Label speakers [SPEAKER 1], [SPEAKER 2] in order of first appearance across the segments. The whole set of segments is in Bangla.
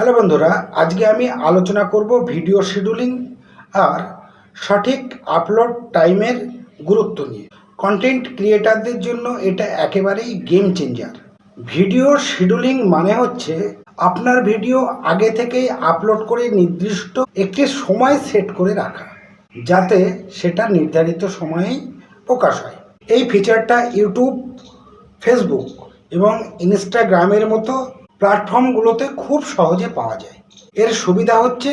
[SPEAKER 1] হ্যালো বন্ধুরা, আজকে আমি আলোচনা করব ভিডিও শিডিউলিং আর সঠিক আপলোড টাইমের গুরুত্ব নিয়ে। কন্টেন্ট ক্রিয়েটারদের জন্য এটা একেবারেই গেম চেঞ্জার ভিডিও শিডিউলিং মানে হচ্ছে আপনার ভিডিও আগে থেকেই আপলোড করে নির্দিষ্ট একটি সময় সেট করে রাখা, যাতে সেটা নির্ধারিত সময়েই প্রকাশ হয়। এই ফিচারটা ইউটিউব ফেসবুক এবং ইনস্টাগ্রামের মতো প্ল্যাটফর্মগুলোতে খুব সহজে পাওয়া যায়। এর সুবিধা হচ্ছে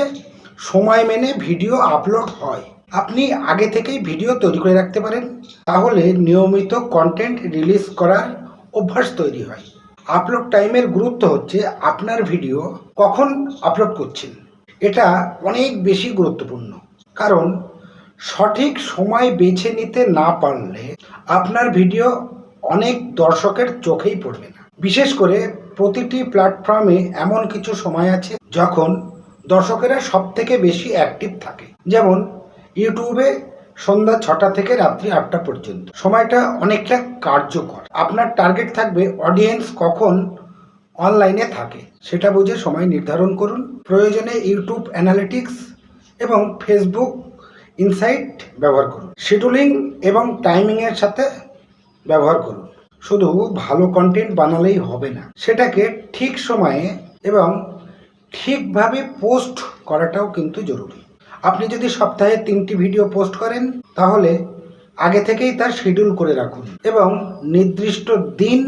[SPEAKER 1] সময় মেনে ভিডিও আপলোড হয়। আপনি আগে থেকেই ভিডিও তৈরি করে রাখতে পারেন, তাহলে নিয়মিত কন্টেন্ট রিলিজ করার অভ্যাস তৈরি হয়। আপলোড টাইমের গুরুত্ব হচ্ছে আপনার ভিডিও কখন আপলোড করছেন। এটা অনেক বেশি গুরুত্বপূর্ণ। কারণ সঠিক সময় বেছে নিতে না পারলে আপনার ভিডিও অনেক দর্শকের চোখেই পড়বে না। বিশেষ করে প্রতিটি প্ল্যাটফর্মে এমন কিছু সময় আছে যখন দর্শকেরা সব থেকে বেশি অ্যাক্টিভ থাকে। যেমন ইউটিউবে সন্ধ্যা ছটা থেকে রাত্রি আটটা পর্যন্ত। সময়টা অনেকটা কার্যকর। আপনার টার্গেট থাকবে অডিয়েন্স কখন অনলাইনে থাকে। সেটা বুঝে সময় নির্ধারণ করুন। প্রয়োজনে ইউটিউব অ্যানালিটিক্স এবং ফেসবুক ইনসাইট ব্যবহার করুন। শিডিউলিং এবং টাইমিংয়ের সাথে ব্যবহার করুন। শুধু ভালো কন্টেন্ট বানালেই হবে না। সেটাকে ঠিক সময়ে এবং ঠিকভাবে পোস্ট করাটাও কিন্তু জরুরি। আপনি যদি সপ্তাহে তিনটি ভিডিও পোস্ট করেন, তাহলে আগে থেকেই তার শিডিউল করে রাখুন এবং নির্দিষ্ট দিন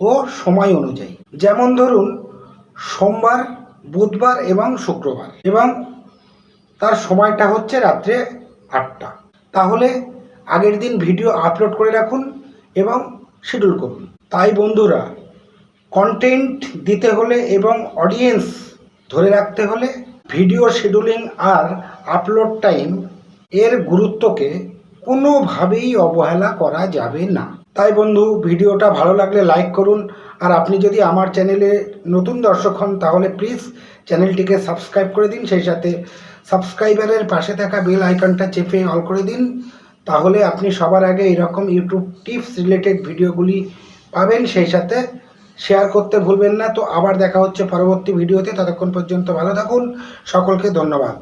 [SPEAKER 1] ও সময় অনুযায়ী। যেমন ধরুন, সোমবার, বুধবার এবং শুক্রবার এবং তার সময়টা হচ্ছে রাত্রে আটটা। তাহলে আগের দিন ভিডিও আপলোড করে রাখুন এবং শিডিউল করুন। তাই বন্ধুরা কন্টেন্ট দিতে হলে এবং অডিয়েন্স ধরে রাখতে হলে ভিডিও শিডিউলিং আর আপলোড টাইম এর গুরুত্বকে কোনোভাবেই অবহেলা করা যাবে না। তাই বন্ধু, ভিডিওটা ভালো লাগলে লাইক করুন। আর আপনি যদি আমার চ্যানেলে নতুন দর্শক হন, তাহলে প্লিজ চ্যানেলটিকে সাবস্ক্রাইব করে দিন। সেই সাথে সাবস্ক্রাইবারের পাশে থাকা বেল আইকনটা চেপে অল করে দিন। তাহলে আপনি সবার আগে এরকম ইউটিউব টিপস রিলেটেড ভিডিওগুলি পাবেন, সেই সাথে শেয়ার করতে ভুলবেন না। তো আবার দেখা হচ্ছে পরবর্তী ভিডিওতে ততক্ষণ পর্যন্ত ভালো থাকুন। সকলকে ধন্যবাদ।